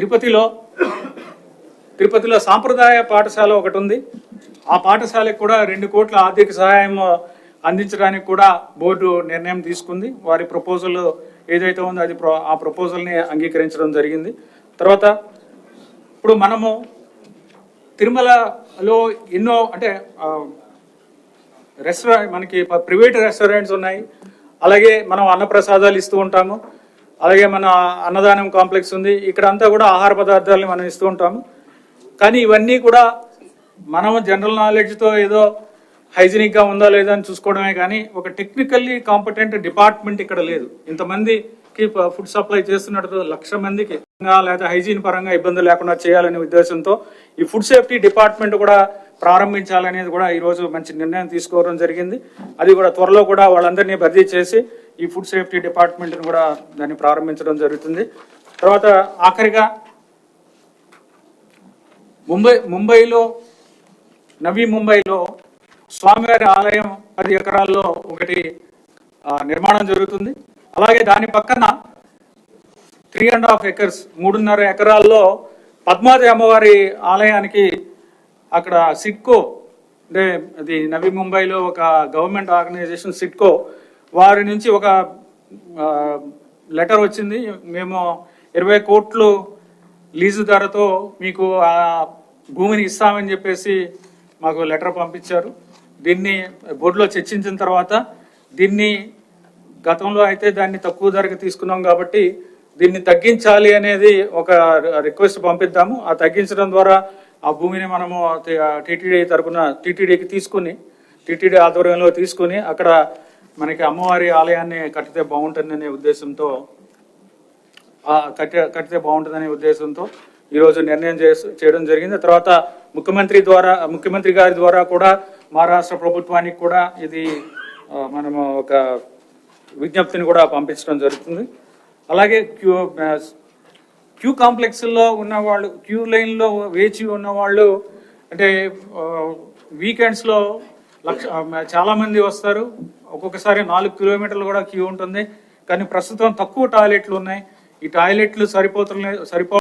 తిరుపతిలో తిరుపతిలో సాంప్రదాయ పాఠశాల ఒకటి ఉంది ఆ పాఠశాలకు కూడా రెండు కోట్ల ఆర్థిక సహాయం అందించడానికి కూడా బోర్డు నిర్ణయం తీసుకుంది. వారి ప్రపోజల్ ఏదైతే ఉందో అది ప్రో- ఆ ప్రపోజల్ని అంగీకరించడం జరిగింది. తర్వాత ఇప్పుడు మనము తిరుమలలో ఎన్నో అంటే రెస్టారెంట్ మనకి ప్రైవేట్ రెస్టారెంట్స్ ఉన్నాయి. అలాగే మనం అన్నప్రసాదాలు ఇస్తూ ఉంటాము. అలాగే మన అన్నదానం కాంప్లెక్స్ ఉంది. ఇక్కడ అంతా కూడా ఆహార పదార్థాలని మనం ఇస్తూ ఉంటాము. కానీ ఇవన్నీ కూడా మనం జనరల్ నాలెడ్జ్తో ఏదో హైజీనిక్గా ఉందా లేదా అని చూసుకోవడమే కానీ ఒక టెక్నికల్లీ కాంపిటెంట్ డిపార్ట్మెంట్ ఇక్కడ లేదు. ఇంతమందికి ఫుడ్ సప్లై చేస్తున్నట్టు లక్ష మందికి లేదా హైజీన్ పరంగా ఇబ్బంది లేకుండా చేయాలనే ఉద్దేశంతో ఈ ఫుడ్ సేఫ్టీ డిపార్ట్మెంట్ కూడా ప్రారంభించాలనేది కూడా ఈరోజు మంచి నిర్ణయం తీసుకోవడం జరిగింది. అది కూడా త్వరలో కూడా వాళ్ళందరినీ భర్తీ చేసి ఈ ఫుడ్ సేఫ్టీ డిపార్ట్మెంట్ని కూడా దాన్ని ప్రారంభించడం జరుగుతుంది. తర్వాత ఆఖరిగా ముంబై ముంబైలో నవీ ముంబైలో స్వామివారి ఆలయం పది ఎకరాల్లో ఒకటి నిర్మాణం జరుగుతుంది. అలాగే దాని పక్కన త్రీ అండ్ హాఫ్ ఎకర్స్ మూడున్నర ఎకరాల్లో పద్మావతి అమ్మవారి ఆలయానికి అక్కడ సిట్కో అంటే అది నవీ ముంబైలో ఒక గవర్నమెంట్ ఆర్గనైజేషన్ సిట్కో వారి నుంచి ఒక లెటర్ వచ్చింది. మేము ఇరవై కోట్లు లీజు ధరతో మీకు ఆ భూమిని ఇస్తామని చెప్పేసి మాకు లెటర్ పంపించారు. దీన్ని బోర్డులో చర్చించిన తర్వాత దీన్ని గతంలో అయితే దాన్ని తక్కువ ధరకు తీసుకున్నాం కాబట్టి దీన్ని తగ్గించాలి అనేది ఒక రిక్వెస్ట్ పంపిద్దాము. ఆ తగ్గించడం ద్వారా ఆ భూమిని మనము టీటీడీ తరపున టీటీడీకి తీసుకుని టీటీడీ ఆధ్వర్యంలో తీసుకుని అక్కడ మనకి అమ్మవారి ఆలయాన్ని కట్టితే బాగుంటుందనే ఉద్దేశంతో కట్టి కట్టే కట్టితే బాగుంటుందనే ఉద్దేశంతో ఈరోజు నిర్ణయం చేయడం జరిగింది. తర్వాత ముఖ్యమంత్రి ద్వారా ముఖ్యమంత్రి గారి ద్వారా కూడా మహారాష్ట్ర ప్రభుత్వానికి కూడా ఇది మనము ఒక విజ్ఞప్తిని కూడా పంపించడం జరుగుతుంది. అలాగే క్యూ కాంప్లెక్స్లో ఉన్నవాళ్ళు క్యూ లైన్లో వేచి ఉన్నవాళ్ళు అంటే వీకెండ్స్లో లక్ష చాలామంది వస్తారు. ఒక్కొక్కసారి నాలుగు కిలోమీటర్లు కూడా క్యూ ఉంటుంది. కానీ ప్రస్తుతం తక్కువ టాయిలెట్లు ఉన్నాయి. ఈ టాయిలెట్లు సరిపోతున్న సరిపో